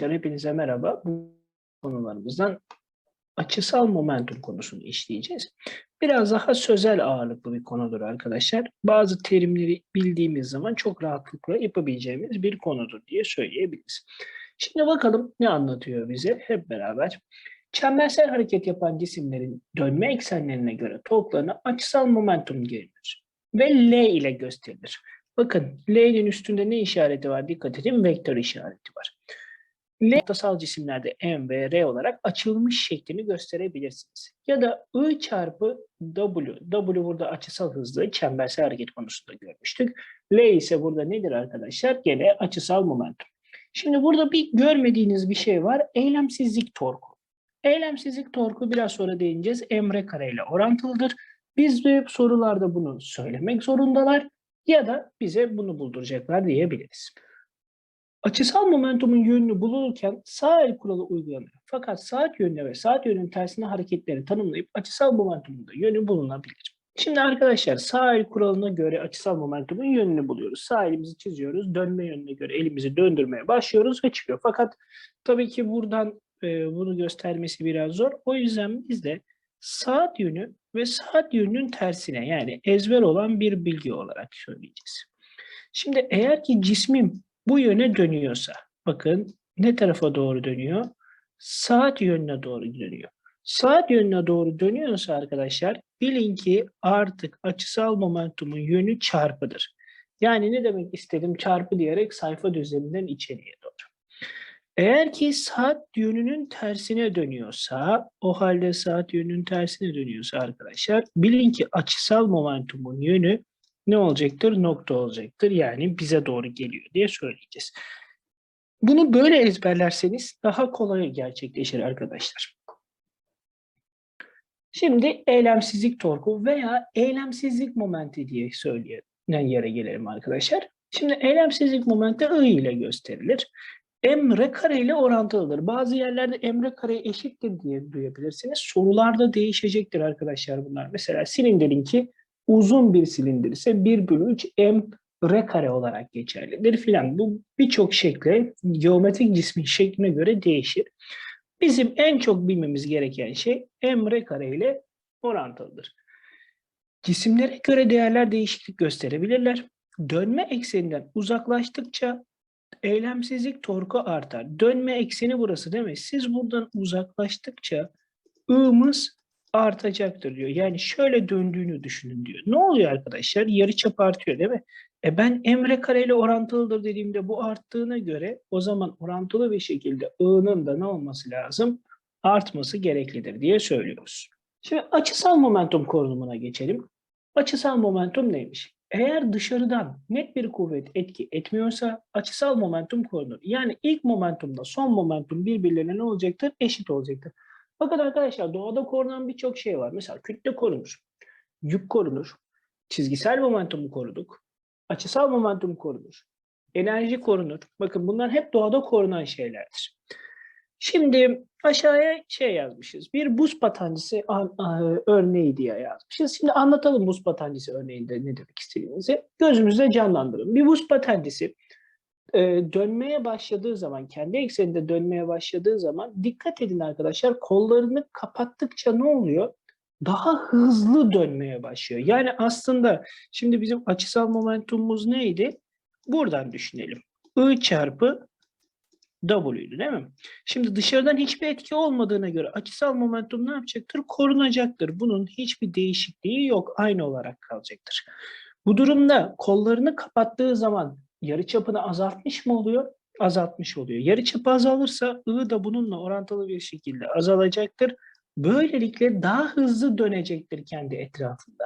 Hepinize merhaba. Bu konularımızdan açısal momentum konusunu işleyeceğiz. Biraz daha sözel ağırlıklı bir konudur arkadaşlar. Bazı terimleri bildiğimiz zaman çok rahatlıkla yapabileceğimiz bir konudur diye söyleyebiliriz. Şimdi bakalım ne anlatıyor bize hep beraber. Çembersel hareket yapan cisimlerin dönme eksenlerine göre torklarına açısal momentum gelinir ve L ile gösterilir. Bakın L'nin üstünde ne işareti var? Dikkat edin vektör işareti var. L noktasal cisimlerde M ve R olarak açılmış şeklini gösterebilirsiniz. Ya da I çarpı W. W burada açısal hızlı çembersel hareket konusunda görmüştük. L ise burada nedir arkadaşlar? Gene açısal momentum. Şimdi burada bir görmediğiniz bir şey var. Eylemsizlik torku. Eylemsizlik torku biraz sonra değineceğiz. Emre kare ile orantılıdır. Biz de sorularda bunu söylemek zorundalar ya da bize bunu bulduracaklar diyebiliriz. Açısal momentumun yönünü bulunurken sağ el kuralı uygulanır. Fakat saat yönüne ve saat yönünün tersine hareketleri tanımlayıp açısal momentumun da yönü bulunabilir. Şimdi arkadaşlar sağ el kuralına göre açısal momentumun yönünü buluyoruz. Sağ elimizi çiziyoruz. Dönme yönüne göre elimizi döndürmeye başlıyoruz ve çıkıyor. Fakat tabii ki buradan e, bunu göstermesi biraz zor. O yüzden biz de saat yönü ve saat yönünün tersine yani ezber olan bir bilgi olarak söyleyeceğiz. Şimdi eğer ki cismim bu yöne dönüyorsa, bakın ne tarafa doğru dönüyor? Saat yönüne doğru dönüyor. Saat yönüne doğru dönüyorsa arkadaşlar bilin ki artık açısal momentumun yönü çarpıdır. Yani ne demek istedim çarpı diyerek sayfa düzleminden içeriye doğru. Eğer ki saat yönünün tersine dönüyorsa, o halde saat yönünün tersine dönüyorsa arkadaşlar, bilin ki açısal momentumun yönü ne olacaktır? Nokta olacaktır. Yani bize doğru geliyor diye söyleyeceğiz. Bunu böyle ezberlerseniz daha kolay gerçekleşir arkadaşlar. Şimdi eylemsizlik torku veya eylemsizlik momenti diye söyleyen yere gelelim arkadaşlar. Şimdi eylemsizlik momenti I ile gösterilir. Emre kare ile orantılıdır. Bazı yerlerde emre kare eşittir diye duyabilirsiniz. Sorularda değişecektir arkadaşlar bunlar. Mesela silindirin ki uzun bir silindir ise 1 bölü 3 m r kare olarak geçerlidir filan. Bu birçok şekle geometrik cismin şekline göre değişir. Bizim en çok bilmemiz gereken şey m r kare ile orantılıdır. Cisimlere göre değerler değişiklik gösterebilirler. Dönme ekseninden uzaklaştıkça eylemsizlik torku artar. Dönme ekseni burası değil mi? Siz buradan uzaklaştıkça ığımız artacaktır diyor. Yani şöyle döndüğünü düşünün diyor. Ne oluyor arkadaşlar? Yarıçap artıyor değil mi? E ben emre kareyle orantılıdır dediğimde bu arttığına göre o zaman orantılı bir şekilde ığının da ne olması lazım? Artması gereklidir diye söylüyoruz. Şimdi açısal momentum korunumuna geçelim. Açısal momentum neymiş? Eğer dışarıdan net bir kuvvet etki etmiyorsa açısal momentum korunur. Yani ilk momentumla son momentum birbirlerine ne olacaktır? Eşit olacaktır. Bakın arkadaşlar doğada korunan birçok şey var. Mesela kütle korunur, yük korunur, çizgisel momentumu koruduk, açısal momentum korunur, enerji korunur. Bakın bunlar hep doğada korunan şeylerdir. Şimdi aşağıya şey yazmışız. Bir buz patancısı örneği diye yazmışız. Şimdi anlatalım buz patancısı örneğinde ne demek istediğimizi. Gözümüzde canlandırın. Bir buz patancısı e, dönmeye başladığı zaman, kendi ekseninde dönmeye başladığı zaman dikkat edin arkadaşlar kollarını kapattıkça ne oluyor? Daha hızlı dönmeye başlıyor. Yani aslında şimdi bizim açısal momentumumuz neydi? Buradan düşünelim. I çarpı W'ydu değil mi? Şimdi dışarıdan hiçbir etki olmadığına göre açısal momentum ne yapacaktır? Korunacaktır. Bunun hiçbir değişikliği yok. Aynı olarak kalacaktır. Bu durumda kollarını kapattığı zaman yarıçapını azaltmış mı oluyor? Azaltmış oluyor. Yarıçapı azalırsa I da bununla orantılı bir şekilde azalacaktır. Böylelikle daha hızlı dönecektir kendi etrafında.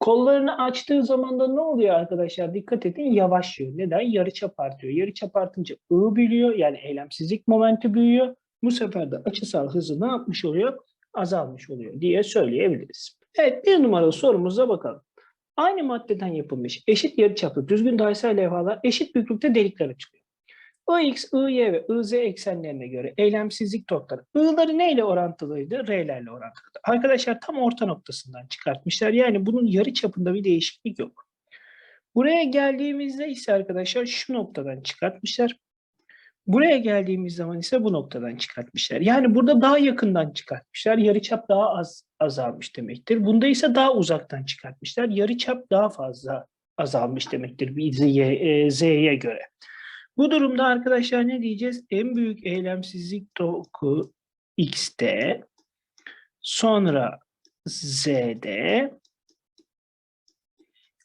Kollarını açtığı zaman da ne oluyor arkadaşlar? Dikkat edin yavaşlıyor. Neden? Yarıçap artıyor. Yarıçap artınca I büyüyor. Yani eylemsizlik momenti büyüyor. Bu sefer de açısal hızı ne yapmış oluyor? Azalmış oluyor diye söyleyebiliriz. Evet bir numaralı sorumuza bakalım. Aynı maddeden yapılmış eşit yarıçaplı düzgün dairesel levhalar eşit büyüklükte delikler açılıyor. Ix, Iy ve Iz eksenlerine göre eylemsizlik torkları. I'ları neyle orantılıydı? R'lerle orantılıydı. Arkadaşlar tam orta noktasından çıkartmışlar. Yani bunun yarı çapında bir değişiklik yok. Buraya geldiğimizde ise arkadaşlar şu noktadan çıkartmışlar. Buraya geldiğimiz zaman ise bu noktadan çıkartmışlar. Yani burada daha yakından çıkartmışlar. Yarıçap daha az azalmış demektir. Bunda ise daha uzaktan çıkartmışlar. Yarıçap daha fazla azalmış demektir bir Z'ye, e, Z'ye göre. Bu durumda arkadaşlar ne diyeceğiz? En büyük eylemsizlik toku X'te, sonra Z'de,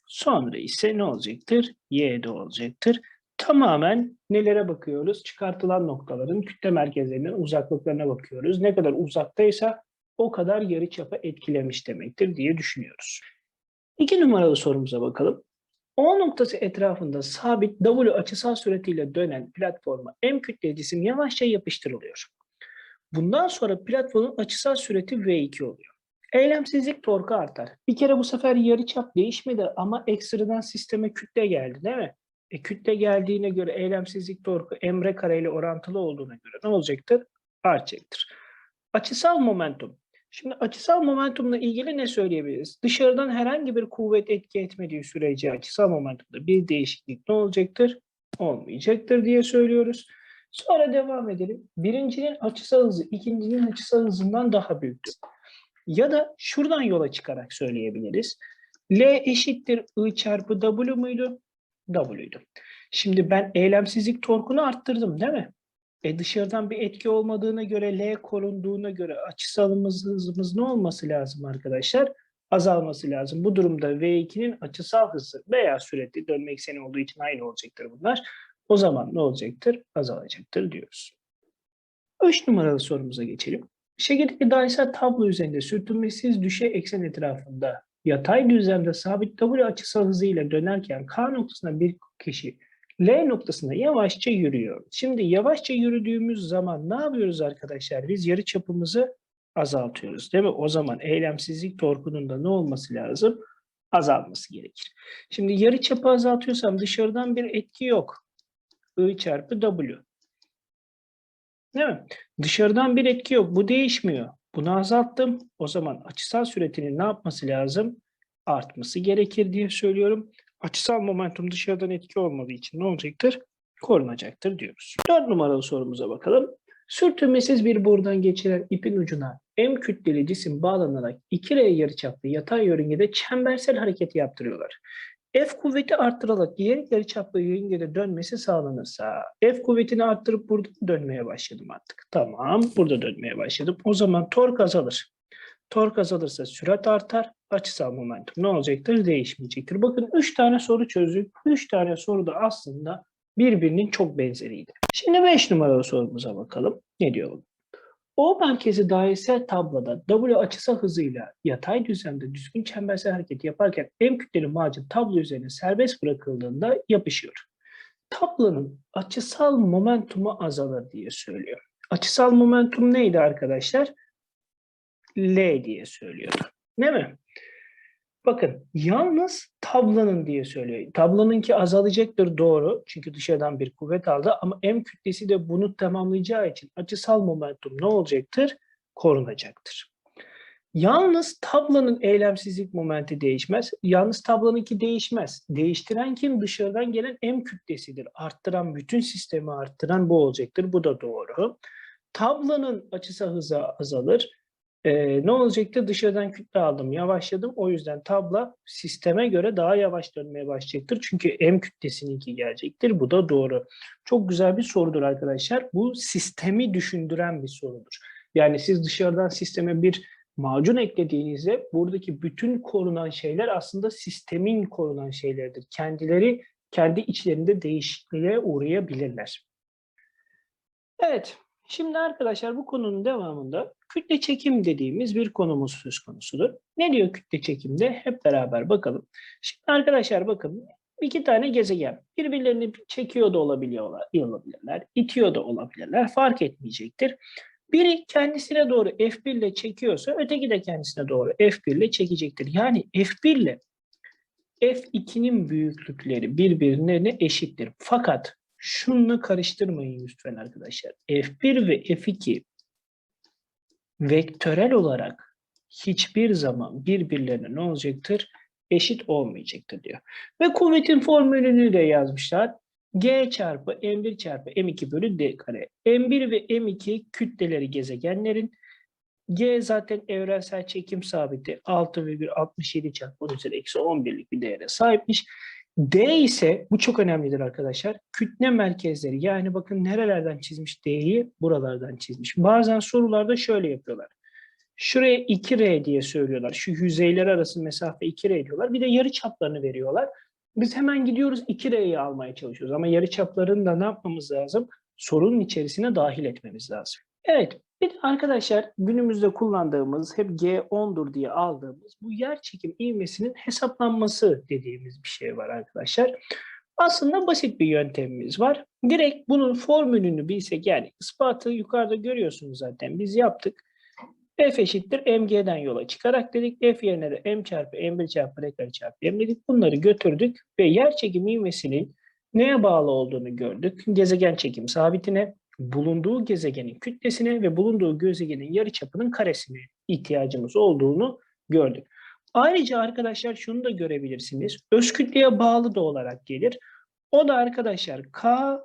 sonra ise ne olacaktır? Y'de olacaktır. Tamamen nelere bakıyoruz? Çıkartılan noktaların kütle merkezlerinin uzaklıklarına bakıyoruz. Ne kadar uzaktaysa o kadar yarıçapı etkilemiş demektir diye düşünüyoruz. İki numaralı sorumuza bakalım. O noktası etrafında sabit W açısal süratiyle dönen platforma M kütleli cisim yavaşça yapıştırılıyor. Bundan sonra platformun açısal süreti V2 oluyor. Eylemsizlik torku artar. Bir kere bu sefer yarıçap değişmedi ama ekstradan sisteme kütle geldi değil mi? E, kütle geldiğine göre eylemsizlik torku emre kareyle orantılı olduğuna göre ne olacaktır? Artacaktır. Açısal momentum. Şimdi açısal momentumla ilgili ne söyleyebiliriz? Dışarıdan herhangi bir kuvvet etki etmediği sürece açısal momentumda bir değişiklik ne olacaktır? Olmayacaktır diye söylüyoruz. Sonra devam edelim. Birincinin açısal hızı ikincinin açısal hızından daha büyüktür. Ya da şuradan yola çıkarak söyleyebiliriz. L eşittir I çarpı W muydu? W'ydu. Şimdi ben eylemsizlik torkunu arttırdım değil mi? E dışarıdan bir etki olmadığına göre, L korunduğuna göre açısal hızımız ne olması lazım arkadaşlar? Azalması lazım. Bu durumda V2'nin açısal hızı veya süreti dönme ekseni olduğu için aynı olacaktır bunlar. O zaman ne olacaktır? Azalacaktır diyoruz. 3 numaralı sorumuza geçelim. Şekildeki dairesel tablo üzerinde sürtünmesiz düşey eksen etrafında yatay düzlemde sabit W açısal hızıyla dönerken K noktasına bir kişi L noktasına yavaşça yürüyor. Şimdi yavaşça yürüdüğümüz zaman ne yapıyoruz arkadaşlar? Biz yarı çapımızı azaltıyoruz değil mi? O zaman eylemsizlik torkunun da ne olması lazım? Azalması gerekir. Şimdi yarı çapı azaltıyorsam dışarıdan bir etki yok. I çarpı W. Değil mi? Dışarıdan bir etki yok. Bu değişmiyor. Bunu azalttım. O zaman açısal süretinin ne yapması lazım? Artması gerekir diye söylüyorum. Açısal momentum dışarıdan etki olmadığı için ne olacaktır? Korunacaktır diyoruz. Dört numaralı sorumuza bakalım. Sürtünmesiz bir borudan geçiren ipin ucuna M kütleli cisim bağlanarak 2R yarıçaplı yatay yörüngede çembersel hareket yaptırıyorlar. F kuvveti arttırılarak diğer yarıçaplı yörüngede dönmesi sağlanırsa F kuvvetini arttırıp burada dönmeye başladım artık. Tamam burada dönmeye başladım. O zaman tork azalır. Tork azalırsa sürat artar. Açısal momentum ne olacaktır? Değişmeyecektir. Bakın 3 tane soru çözdük. 3 tane soru da aslında birbirinin çok benzeriydi. Şimdi 5 numaralı sorumuza bakalım. Ne diyor? O merkezi dairesel tabloda W açısal hızıyla yatay düzlemde düzgün çembersel hareket yaparken M kütleli macun tablo üzerine serbest bırakıldığında yapışıyor. Tablonun açısal momentumu azalır diye söylüyor. Açısal momentum neydi arkadaşlar? L diye söylüyordu. Değil mi? Bakın yalnız tablonun diye söylüyor. Tablonunki azalacaktır doğru. Çünkü dışarıdan bir kuvvet aldı ama M kütlesi de bunu tamamlayacağı için açısal momentum ne olacaktır? Korunacaktır. Yalnız tablonun eylemsizlik momenti değişmez. Yalnız tablonunki değişmez. Değiştiren kim? Dışarıdan gelen M kütlesidir. Arttıran, bütün sistemi arttıran bu olacaktır. Bu da doğru. Tablonun açısal hızı azalır. Ee, ne olacaktı? Dışarıdan kütle aldım, yavaşladım. O yüzden tabla sisteme göre daha yavaş dönmeye başlayacaktır. Çünkü M kütlesininki gelecektir. Bu da doğru. Çok güzel bir sorudur arkadaşlar. Bu sistemi düşündüren bir sorudur. Yani siz dışarıdan sisteme bir macun eklediğinizde buradaki bütün korunan şeyler aslında sistemin korunan şeylerdir. Kendileri kendi içlerinde değişikliğe uğrayabilirler. Evet, Şimdi arkadaşlar bu konunun devamında kütle çekim dediğimiz bir konumuz söz konusudur. Ne diyor kütle çekimde? Hep beraber bakalım. Şimdi arkadaşlar bakın iki tane gezegen birbirlerini çekiyor da olabiliyorlar, olabilirler, itiyor da olabilirler. Fark etmeyecektir. Biri kendisine doğru F1 ile çekiyorsa öteki de kendisine doğru F1 ile çekecektir. Yani F1 ile F2'nin büyüklükleri birbirine eşittir. Fakat şunu karıştırmayın lütfen arkadaşlar. F1 ve F2 vektörel olarak hiçbir zaman birbirlerine ne olacaktır? Eşit olmayacaktır diyor. Ve kuvvetin formülünü de yazmışlar. G çarpı M1 çarpı M2 bölü D kare. M1 ve M2 kütleleri gezegenlerin. G zaten evrensel çekim sabiti 6 ve 1 67 çarpı 10 üzeri eksi 11'lik bir değere sahipmiş. D ise bu çok önemlidir arkadaşlar. Kütle merkezleri yani bakın nerelerden çizmiş D'yi buralardan çizmiş. Bazen sorularda şöyle yapıyorlar. Şuraya 2R diye söylüyorlar. Şu yüzeyler arası mesafe 2R diyorlar. Bir de yarı çaplarını veriyorlar. Biz hemen gidiyoruz 2R'yi almaya çalışıyoruz. Ama yarı çaplarını da ne yapmamız lazım? Sorunun içerisine dahil etmemiz lazım. Evet, bir arkadaşlar günümüzde kullandığımız hep G10'dur diye aldığımız bu yer çekim ivmesinin hesaplanması dediğimiz bir şey var arkadaşlar. Aslında basit bir yöntemimiz var. Direkt bunun formülünü bilsek yani ispatı yukarıda görüyorsunuz zaten biz yaptık. F eşittir mg'den yola çıkarak dedik. F yerine de m çarpı m1 çarpı r kare çarpı m dedik. Bunları götürdük ve yer çekim ivmesinin neye bağlı olduğunu gördük. Gezegen çekim sabitine, bulunduğu gezegenin kütlesine ve bulunduğu gezegenin yarıçapının karesine ihtiyacımız olduğunu gördük. Ayrıca arkadaşlar şunu da görebilirsiniz. Öz kütleye bağlı da olarak gelir. O da arkadaşlar K,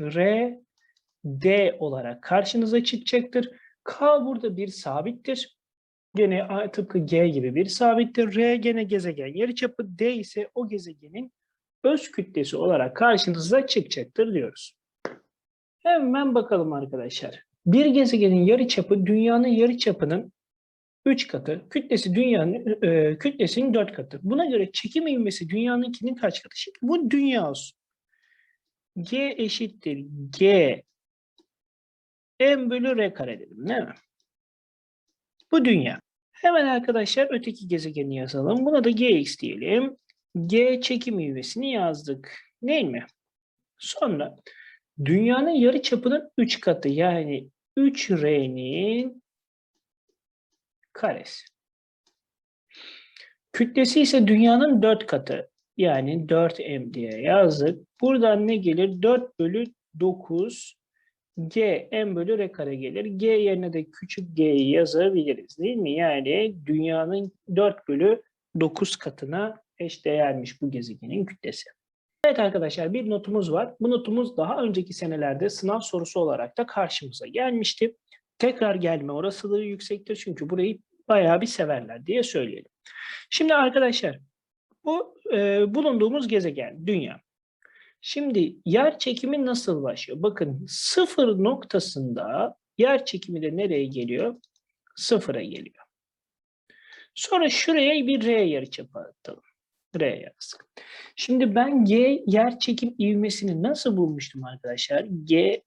R, D olarak karşınıza çıkacaktır. K burada bir sabittir. Gene tıpkı G gibi bir sabittir. R gene gezegen yarıçapı. D ise o gezegenin öz kütlesi olarak karşınıza çıkacaktır diyoruz. Hemen bakalım arkadaşlar. Bir gezegenin yarıçapı dünyanın yarıçapının 3 katı, kütlesi dünyanın e, kütlesinin 4 katı. Buna göre çekim ivmesi dünyanınkinin kaç katı? Şimdi bu dünya olsun. G eşittir G m bölü r kare dedim değil mi? Bu dünya. Hemen arkadaşlar öteki gezegeni yazalım. Buna da gx diyelim. G çekim ivmesini yazdık. Değil mi? Sonra dünyanın yarı çapının 3 katı yani 3r'nin karesi. Kütlesi ise dünyanın 4 katı. Yani 4m diye yazdık. Buradan ne gelir? 4 bölü 9 g m bölü r kare gelir. G yerine de küçük g'yi yazabiliriz değil mi? Yani dünyanın 4 bölü 9 katına eşdeğermiş bu gezegenin kütlesi. Evet arkadaşlar bir notumuz var. Bu notumuz daha önceki senelerde sınav sorusu olarak da karşımıza gelmişti. Tekrar gelme olasılığı yüksektir çünkü burayı bayağı bir severler diye söyleyelim. Şimdi arkadaşlar bu e, bulunduğumuz gezegen dünya. Şimdi yer çekimi nasıl başlıyor? Bakın sıfır noktasında yer çekimi de nereye geliyor? Sıfıra geliyor. Sonra şuraya bir R yarıçapı atalım. R yazdık. Şimdi ben G yer çekim ivmesini nasıl bulmuştum arkadaşlar? G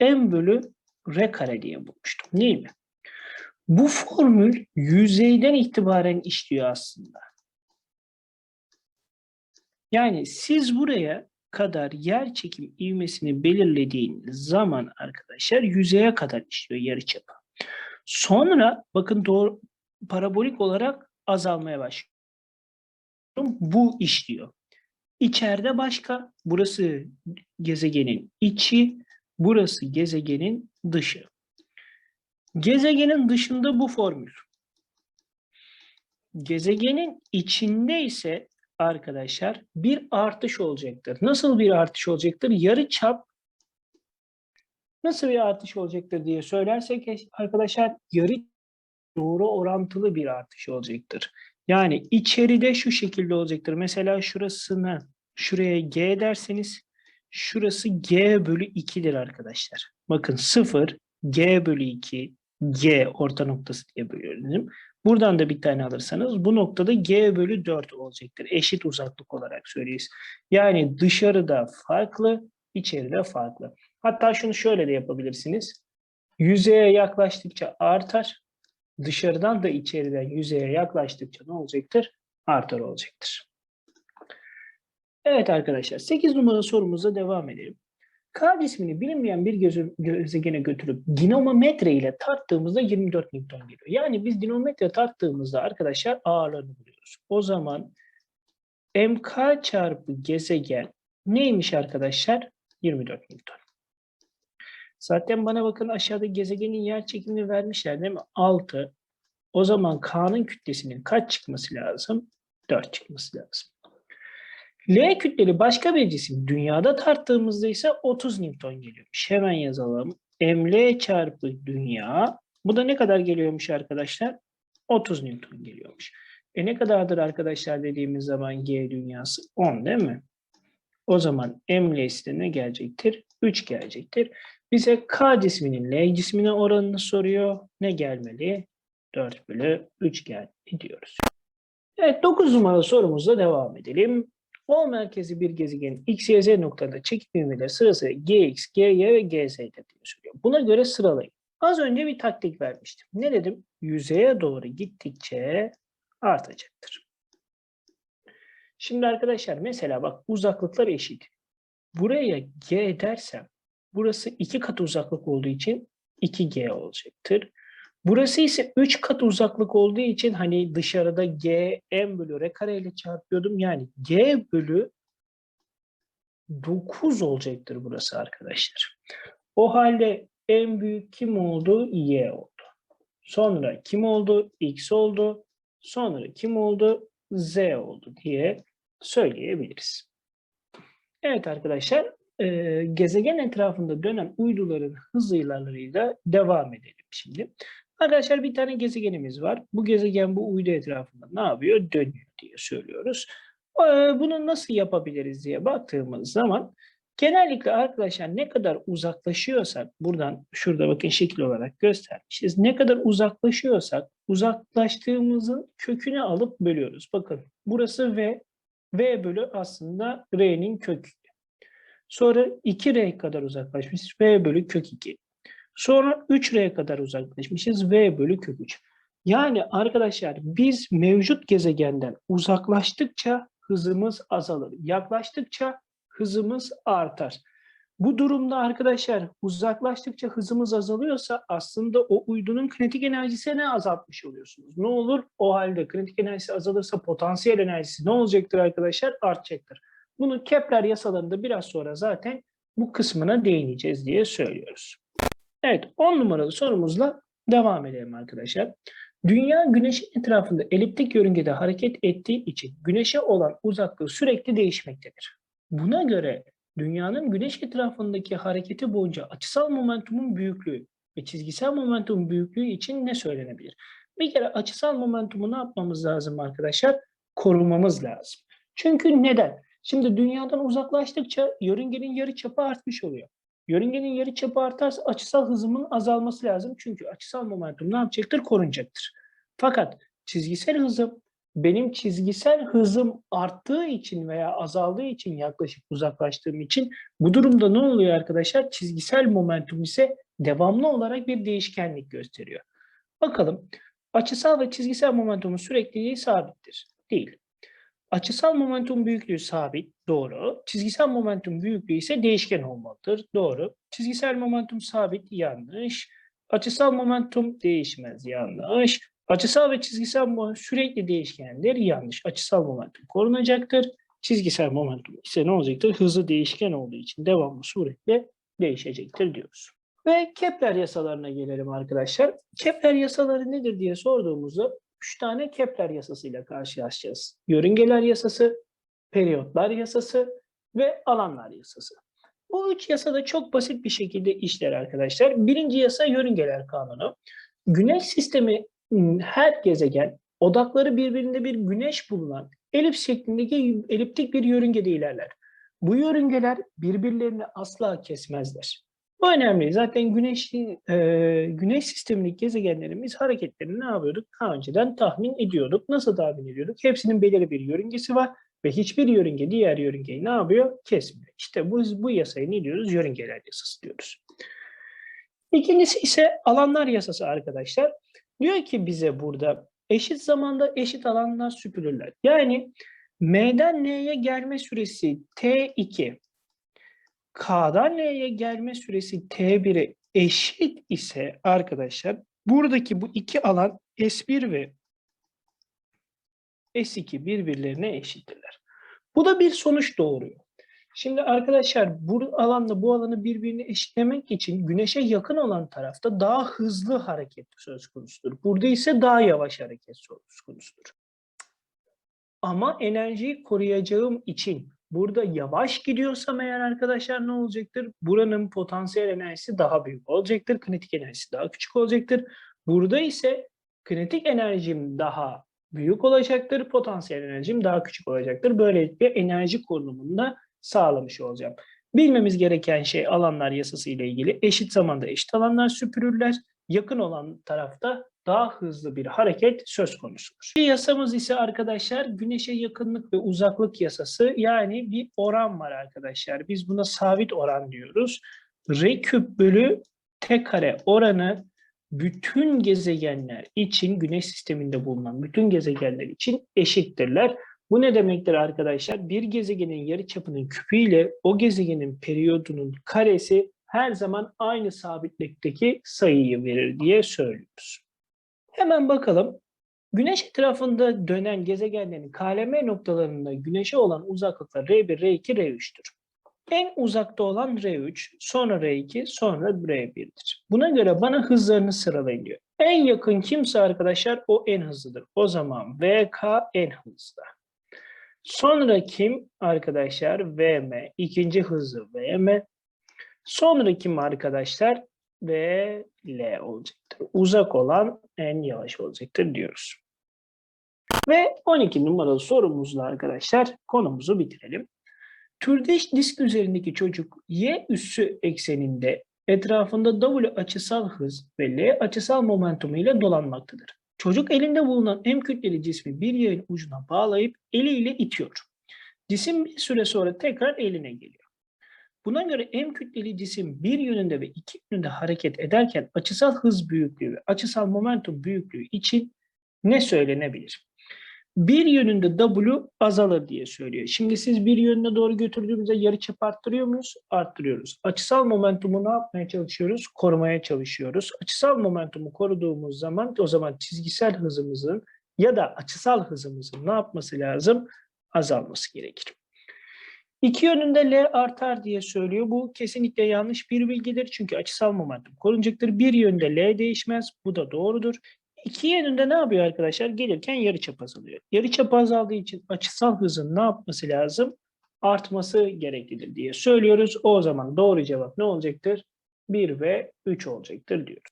M bölü R kare diye bulmuştum değil mi? Bu formül yüzeyden itibaren işliyor aslında. Yani siz buraya kadar yer çekim ivmesini belirlediğiniz zaman arkadaşlar yüzeye kadar işliyor yarıçapı. Sonra bakın doğru parabolik olarak azalmaya başlıyor. Bu işliyor. İçeride başka, burası gezegenin içi, burası gezegenin dışı. Gezegenin dışında bu formül. Gezegenin içinde ise arkadaşlar bir artış olacaktır. Nasıl bir artış olacaktır? Yarı çap nasıl bir artış olacaktır diye söylersek arkadaşlar yarı doğru orantılı bir artış olacaktır. Yani içeride şu şekilde olacaktır. Mesela şurasını şuraya G derseniz şurası G bölü 2'dir arkadaşlar. Bakın 0 G bölü 2 G orta noktası diye bölüyorum. Buradan da bir tane alırsanız bu noktada G bölü 4 olacaktır. Eşit uzaklık olarak söyleyeceğiz. Yani dışarıda farklı, içeride farklı. Hatta şunu şöyle de yapabilirsiniz. Yüzeye yaklaştıkça artar. Dışarıdan da içeriden yüzeye yaklaştıkça ne olacaktır? Artar olacaktır. Evet arkadaşlar 8 numara sorumuza devam edelim. K cismini bilinmeyen bir gezegene götürüp dinamometre ile tarttığımızda 24 Newton geliyor. Yani biz dinamometre tarttığımızda arkadaşlar ağırlığını buluyoruz. O zaman MK çarpı gezegen neymiş arkadaşlar? 24 Newton. Zaten bana bakın aşağıda gezegenin yer çekimini vermişler değil mi? 6. O zaman K'nın kütlesinin kaç çıkması lazım? 4 çıkması lazım. L kütleli başka bir cisim dünyada tarttığımızda ise 30 Newton geliyormuş. Hemen yazalım. ML çarpı dünya. Bu da ne kadar geliyormuş arkadaşlar? 30 Newton geliyormuş. E ne kadardır arkadaşlar dediğimiz zaman G dünyası? 10 değil mi? O zaman de ne gelecektir? 3 gelecektir. Bize K cisminin L cismine oranını soruyor. Ne gelmeli? 4 bölü 3 gelmeli diyoruz. Evet 9 numaralı sorumuzla devam edelim. O merkezi bir gezegenin x, y, z noktalarında çekim ivmeleri sırasıyla gx, gy ve gz'dir diye söylüyor. Buna göre sıralayın. Az önce bir taktik vermiştim. Ne dedim? Yüzeye doğru gittikçe artacaktır. Şimdi arkadaşlar mesela bak uzaklıklar eşit. Buraya g dersem burası iki kat uzaklık olduğu için 2g olacaktır. Burası ise 3 kat uzaklık olduğu için hani dışarıda g m bölü r kare ile çarpıyordum. Yani g bölü 9 olacaktır burası arkadaşlar. O halde en büyük kim oldu? Y oldu. Sonra kim oldu? X oldu. Sonra kim oldu? Z oldu diye söyleyebiliriz. Evet arkadaşlar, e, gezegen etrafında dönen uyduların hız ilerleriyle devam edelim şimdi. Arkadaşlar bir tane gezegenimiz var. Bu gezegen bu uydu etrafında ne yapıyor? Dönüyor diye söylüyoruz. E, bunu nasıl yapabiliriz diye baktığımız zaman genellikle arkadaşlar ne kadar uzaklaşıyorsak buradan şurada bakın şekil olarak göstermişiz. Ne kadar uzaklaşıyorsak uzaklaştığımızın kökünü alıp bölüyoruz. Bakın burası V. V bölü aslında R'nin kökü. Sonra 2R kadar uzaklaşmışız. V bölü kök 2. Sonra 3R kadar uzaklaşmışız. V bölü kök 3. Yani arkadaşlar biz mevcut gezegenden uzaklaştıkça hızımız azalır. Yaklaştıkça hızımız artar. Bu durumda arkadaşlar uzaklaştıkça hızımız azalıyorsa aslında o uydunun kinetik enerjisini azaltmış oluyorsunuz. Ne olur? O halde kinetik enerjisi azalırsa potansiyel enerjisi ne olacaktır arkadaşlar? Artacaktır. Bunu Kepler yasalarında biraz sonra zaten bu kısmına değineceğiz diye söylüyoruz. Evet 10 numaralı sorumuzla devam edelim arkadaşlar. Dünya güneşin etrafında eliptik yörüngede hareket ettiği için güneşe olan uzaklığı sürekli değişmektedir. Buna göre dünyanın güneş etrafındaki hareketi boyunca açısal momentumun büyüklüğü ve çizgisel momentumun büyüklüğü için ne söylenebilir? Bir kere açısal momentumu ne yapmamız lazım arkadaşlar? Korumamız lazım. Çünkü neden? Şimdi dünyadan uzaklaştıkça yörüngenin yarı çapı artmış oluyor. Yörüngenin yarı çapı artarsa açısal hızımın azalması lazım. Çünkü açısal momentum ne yapacaktır? Korunacaktır. Fakat çizgisel hızım benim çizgisel hızım arttığı için veya azaldığı için yaklaşık uzaklaştığım için bu durumda ne oluyor arkadaşlar? Çizgisel momentum ise devamlı olarak bir değişkenlik gösteriyor. Bakalım açısal ve çizgisel momentumun sürekliliği sabittir. Değil. Açısal momentum büyüklüğü sabit, doğru. Çizgisel momentum büyüklüğü ise değişken olmalıdır, doğru. Çizgisel momentum sabit, yanlış. Açısal momentum değişmez, yanlış. Açısal ve çizgisel momentum sürekli değişkendir, yanlış. Açısal momentum korunacaktır. Çizgisel momentum ise ne olacaktır? Hızı değişken olduğu için devamlı suretle değişecektir diyoruz. Ve Kepler yasalarına gelelim arkadaşlar. Kepler yasaları nedir diye sorduğumuzda 3 tane Kepler yasasıyla karşılaşacağız. Yörüngeler yasası, periyotlar yasası ve alanlar yasası. Bu üç yasa da çok basit bir şekilde işler arkadaşlar. Birinci yasa yörüngeler kanunu. Güneş sistemi her gezegen odakları birbirinde bir güneş bulunan elips şeklindeki eliptik bir yörüngede ilerler. Bu yörüngeler birbirlerini asla kesmezler. Bu önemli. Zaten güneş, e, güneş sistemindeki gezegenlerimiz hareketlerini ne yapıyorduk? Daha önceden tahmin ediyorduk. Nasıl tahmin ediyorduk? Hepsinin belirli bir yörüngesi var ve hiçbir yörünge diğer yörüngeyi ne yapıyor? Kesmiyor. İşte bu, bu yasayı ne diyoruz? Yörüngeler yasası diyoruz. İkincisi ise alanlar yasası arkadaşlar. Diyor ki bize burada eşit zamanda eşit alanlar süpürürler. Yani M'den N'ye gelme süresi T2 K'dan L'ye gelme süresi T1'e eşit ise arkadaşlar buradaki bu iki alan S1 ve S2 birbirlerine eşittirler. Bu da bir sonuç doğuruyor. Şimdi arkadaşlar bu alanla bu alanı birbirine eşitlemek için güneşe yakın olan tarafta daha hızlı hareket söz konusudur. Burada ise daha yavaş hareket söz konusudur. Ama enerjiyi koruyacağım için burada yavaş gidiyorsam eğer arkadaşlar ne olacaktır? Buranın potansiyel enerjisi daha büyük olacaktır. Kinetik enerjisi daha küçük olacaktır. Burada ise kinetik enerjim daha büyük olacaktır. Potansiyel enerjim daha küçük olacaktır. Böylelikle enerji korunumunu da sağlamış olacağım. Bilmemiz gereken şey alanlar yasası ile ilgili eşit zamanda eşit alanlar süpürürler. Yakın olan tarafta daha hızlı bir hareket söz konusudur. Bir yasamız ise arkadaşlar güneşe yakınlık ve uzaklık yasası yani bir oran var arkadaşlar. Biz buna sabit oran diyoruz. R küp bölü T kare oranı bütün gezegenler için güneş sisteminde bulunan bütün gezegenler için eşittirler. Bu ne demektir arkadaşlar? Bir gezegenin yarıçapının küpü ile o gezegenin periyodunun karesi her zaman aynı sabitlikteki sayıyı verir diye söylüyoruz. Hemen bakalım. Güneş etrafında dönen gezegenlerin KLM noktalarında Güneş'e olan uzaklıklar R1, R2, R3'tür. En uzakta olan R3, sonra R2, sonra R1'dir. Buna göre bana hızlarını sıralayın diyor. En yakın kimse arkadaşlar o en hızlıdır. O zaman VK en hızlı. Sonra kim arkadaşlar? VM. ikinci hızlı VM. Sonra kim arkadaşlar? VL olacaktır. Uzak olan en yavaş olacaktır diyoruz. Ve 12 numaralı sorumuzla arkadaşlar konumuzu bitirelim. Türdeş disk üzerindeki çocuk y üssü ekseninde etrafında W açısal hız ve L açısal momentumu ile dolanmaktadır. Çocuk elinde bulunan M kütleli cismi bir yayın ucuna bağlayıp eliyle itiyor. Cisim bir süre sonra tekrar eline geliyor. Buna göre M kütleli cisim bir yönünde ve iki yönünde hareket ederken açısal hız büyüklüğü ve açısal momentum büyüklüğü için ne söylenebilir? Bir yönünde W azalır diye söylüyor. Şimdi siz bir yönüne doğru götürdüğümüzde yarıçap arttırıyor muyuz? Arttırıyoruz. Açısal momentumu ne yapmaya çalışıyoruz? Korumaya çalışıyoruz. Açısal momentumu koruduğumuz zaman o zaman çizgisel hızımızın ya da açısal hızımızın ne yapması lazım? Azalması gerekir. İki yönünde L artar diye söylüyor. Bu kesinlikle yanlış bir bilgidir. Çünkü açısal momentum korunacaktır. Bir yönde L değişmez. Bu da doğrudur. İki yönünde ne yapıyor arkadaşlar? Gelirken yarıçap azalıyor. Yarıçap azaldığı için açısal hızın ne yapması lazım? Artması gereklidir diye söylüyoruz. O zaman doğru cevap ne olacaktır? 1 ve 3 olacaktır diyoruz.